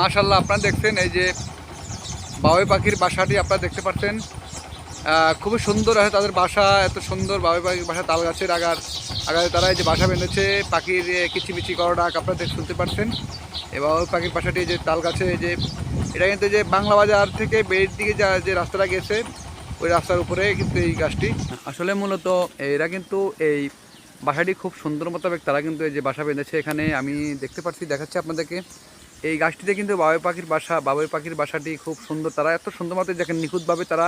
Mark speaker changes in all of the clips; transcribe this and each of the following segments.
Speaker 1: মাশাল্লাহ আপনারা দেখছেন এই যে বাবুই পাখির বাসাটি, আপনারা দেখতে পাচ্ছেন। খুবই সুন্দর আছে তাদের বাসা, এত সুন্দর বাবুই পাখির বাসা তাল গাছের আগার, আগারে তারা এই যে বাসা বেঁধেছে, পাখির কিচিমিচি করা ডাক আপনারা দেখে শুনতে পাচ্ছেন। বাবুই পাখির বাসাটি যে তাল গাছে যে, এটা কিন্তু যে বাংলা বাজার থেকে বেড়ির দিকে যা, যে রাস্তাটা গেছে, ওই রাস্তার উপরে কিন্তু এই গাছটি। আসলে মূলত এরা কিন্তু এই বাসাটি খুব সুন্দর মোতাবেক তারা কিন্তু এই যে বাসা বেঁধেছে এখানে, আমি দেখতে পাচ্ছি, দেখাচ্ছি আপনাদেরকে। এই গাছটিতে কিন্তু বাবুই পাখির বাসা, বাবুই পাখির বাসাটি খুব সুন্দর। তারা এত সুন্দর মতো দেখেন নিখুঁতভাবে তারা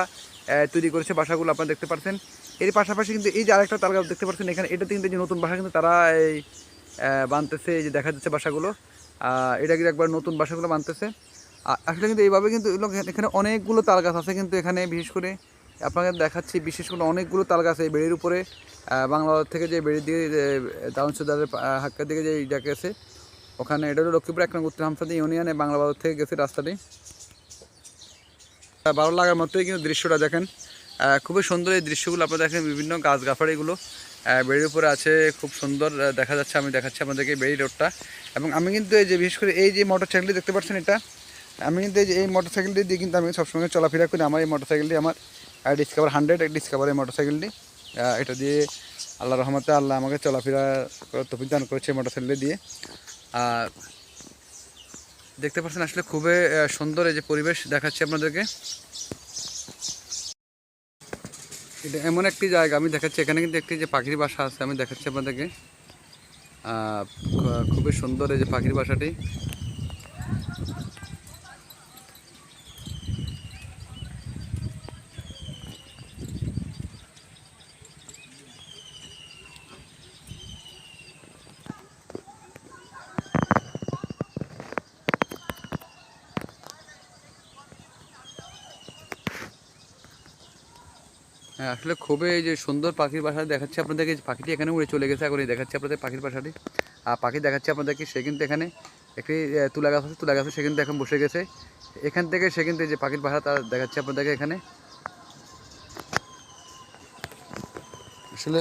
Speaker 1: তৈরি করেছে বাসাগুলো আপনারা দেখতে পাচ্ছেন এর পাশাপাশি কিন্তু এই যে আরেকটা তাল গাছ দেখতে পাচ্ছেন এখানে এটাতে কিন্তু যে নতুন বাসা কিন্তু তারা এই বানতেছে, এই যে দেখা যাচ্ছে বাসাগুলো। এটা কিন্তু একবার নতুন বাসাগুলো বানতেছে। আসলে কিন্তু এইভাবে কিন্তু এখানে অনেকগুলো তাল গাছ আছে কিন্তু এখানে বিশেষ করে আপনাকে দেখাচ্ছি, বিশেষ করে অনেকগুলো তাল গাছ এই বেড়ির উপরে। বাংলা থেকে যে বেড়ির দিকে যে দাউন সুদারের হাক্কার দিকে যে গেছে ওখানে এটা হলো লক্ষ্মীপুর এক নং উত্তর হামসাদি ইউনিয়নে বাংলা বাজার থেকে গেছে রাস্তাটি। ভালো লাগার মতোই কিন্তু দৃশ্যটা দেখেন। খুবই সুন্দর এই দৃশ্যগুলো আপনারা দেখেন বিভিন্ন গাছ গাছাড়িগুলো বেড়ির উপরে আছে, খুব সুন্দর দেখা যাচ্ছে, আমি দেখাচ্ছি আপনাদেরকে বেড়ি রোডটা। এবং আমি কিন্তু এই যে, বিশেষ করে এই যে মোটর সাইকেলটি দেখতে পাচ্ছেন এটা, আমি কিন্তু এই যে, এই মোটর সাইকেলটি দিয়ে কিন্তু আমি সবসময় চলাফেরা করি। আমার এই মোটর সাইকেলটি আমার ডিসকাভার হান্ড্রেড ডিসকাভার এই মোটর সাইকেলটি। এটা দিয়ে আল্লাহ রহমতে আল্লাহ আমাকে চলাফেরা তফিক দান করেছে মোটর সাইকেলটি দিয়ে। দেখতে পাচ্ছেন আসলে খুবই সুন্দর এই যে পরিবেশ দেখাচ্ছি আপনাদেরকে। এটা এমন একটি জায়গা, আমি দেখাচ্ছি, এখানে কিন্তু একটি যে পাখির বাসা আছে, আমি দেখাচ্ছি আপনাদেরকে। খুবই সুন্দর এই যে পাখির বাসাটি। হ্যাঁ আসলে খুবই যে সুন্দর পাখির বাসা দেখাচ্ছি আপনাদেরকে। পাখিটি এখানে উড়ে চলে গেছে এখন দেখাচ্ছি আপনাদের পাখির বাসাটি। আর পাখি দেখাচ্ছি আপনাদেরকে, সে কিন্তু এখানে একটি তুলা গাছ আছে তুলা গাছে সে কিন্তু এখন বসে গেছে। এখান থেকে সে কিন্তু এই যে পাখির বাসা, তার দেখাচ্ছি আপনাদেরকে এখানে। আসলে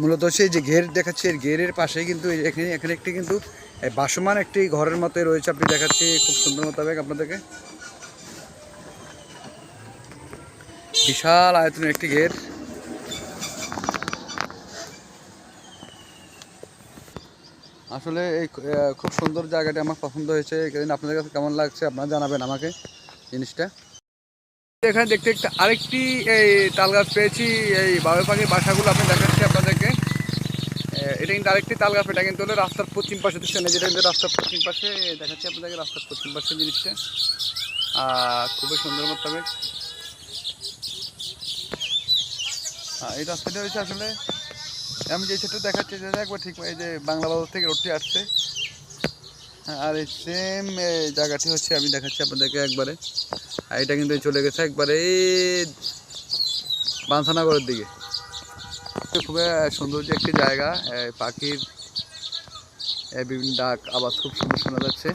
Speaker 1: মূলত সেই যে ঘের দেখাচ্ছি ঘেরের পাশেই কিন্তু এখানে এখানে একটি কিন্তু বাসমান একটি ঘরের মতোই রয়েছে। আপনি দেখাচ্ছি, খুব সুন্দর মোতাবেক আপনাদেরকে। বিশাল আয়তনের একটি গেট আসলে এই খুব সুন্দর জায়গাটি আমার পছন্দ হয়েছে। আপনাদের কাছে কেমন লাগছে আপনারা জানাবেন আমাকে জিনিসটা। এখানে দেখতে একটা আরেকটি, এই, তাল গাছ পেয়েছি। এই বাবু পাখির বাসাগুলো আপনি দেখাচ্ছি আপনাদেরকে। এটা কিন্তু আরেকটি তাল গাছ, এটা কিন্তু হলো রাস্তার পশ্চিম পাশে দেখছেন এই যেটা কিন্তু রাস্তার পশ্চিম পাশে দেখাচ্ছি আপনাদেরকে, রাস্তার পশ্চিম পাশে জিনিসটা। খুবই সুন্দর মোতাবেক হ্যাঁ এই রাস্তাটা হয়েছে আসলে আমি যে সেটা দেখাচ্ছি যে একবার ঠিক এই যে বাংলা বাজার থেকে রোডটি আসছে। হ্যাঁ, আর এই সেম জায়গাটি হচ্ছে আমি দেখাচ্ছি আপনাদেরকে একবারে। আর এটা কিন্তু চলে গেছে একবারে বাঞ্ছানগরের দিকে। খুবই সুন্দর যে একটি জায়গা পাখির বিভিন্ন ডাক আওয়াজ খুব সুন্দর শোনা যাচ্ছে।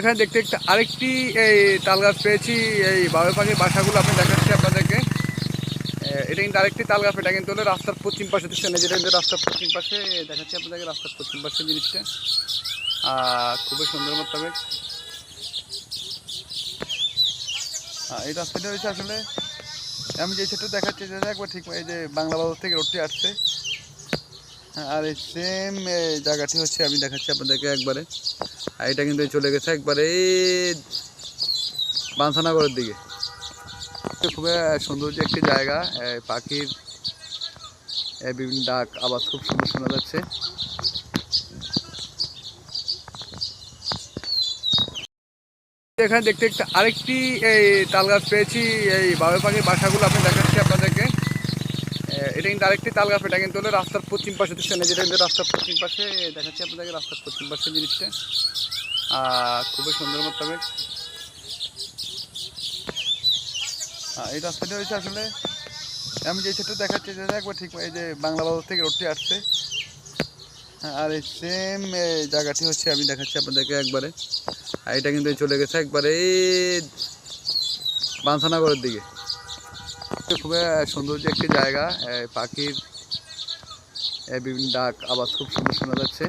Speaker 1: এখানে দেখতে একটা আরেকটি, এই তাল গাছ পেয়েছি, এই বাবু পাখির বাসাগুলো আপনি দেখাচ্ছি আপনাদেরকে। এটা কিন্তু আরেকটি তাল গাছ, এটা কিন্তু হলো রাস্তার পশ্চিম পাশে, দেখছেন? এই যেটা কিন্তু রাস্তার পশ্চিম পাশে, দেখাচ্ছি আপনাদেরকে রাস্তার পশ্চিম পাশে জিনিসটা। খুবই সুন্দর মোতাবেক এই রাস্তাটা হয়েছে আসলে, আমি যে সেটা দেখাচ্ছি যে একবার ঠিক, এই যে বাংলা বাজার থেকে রোডটি আসছে। আর এই সেম জায়গাটি হচ্ছে আমি দেখাচ্ছি আপনাদেরকে একবারে। আর এটা কিন্তু চলে গেছে একবারে বাঞ্ছানগরের দিকে। খুবই সুন্দর যে একটি জায়গা। পাখির বিভিন্ন ডাক আওয়াজ খুব সুন্দর শোনা যাচ্ছে। এখানে দেখতে একটা আরেকটি এই তাল গাছ পেয়েছি। এই বাবু পাখির বাসাগুলো আপনি আহ, এটা কিন্তু আরেকটি তাল গাছ এটা কিন্তু হলো রাস্তার পশ্চিম পাশে দেখছেন এই যেটা কিন্তু রাস্তার পশ্চিম পাশে, দেখাচ্ছি আপনাদেরকে রাস্তার পশ্চিম পাশে জিনিসটা। খুবই সুন্দর মোতাবেক। এই রাস্তাটা হয়েছে আসলে, আমি যে সেটা দেখাচ্ছি যে একবার ঠিক এই যে বাংলা বাজার থেকে রোডটি আসছে। আর এই সেম জায়গাটি হচ্ছে, আমি দেখাচ্ছি আপনাদেরকে একবারে। আর এটা কিন্তু চলে গেছে একবারে বাঞ্ছানগরের দিকে। খুবই সুন্দর যে একটি জায়গা। পাখির বিভিন্ন ডাক আওয়াজ খুব সুন্দর শোনা যাচ্ছে।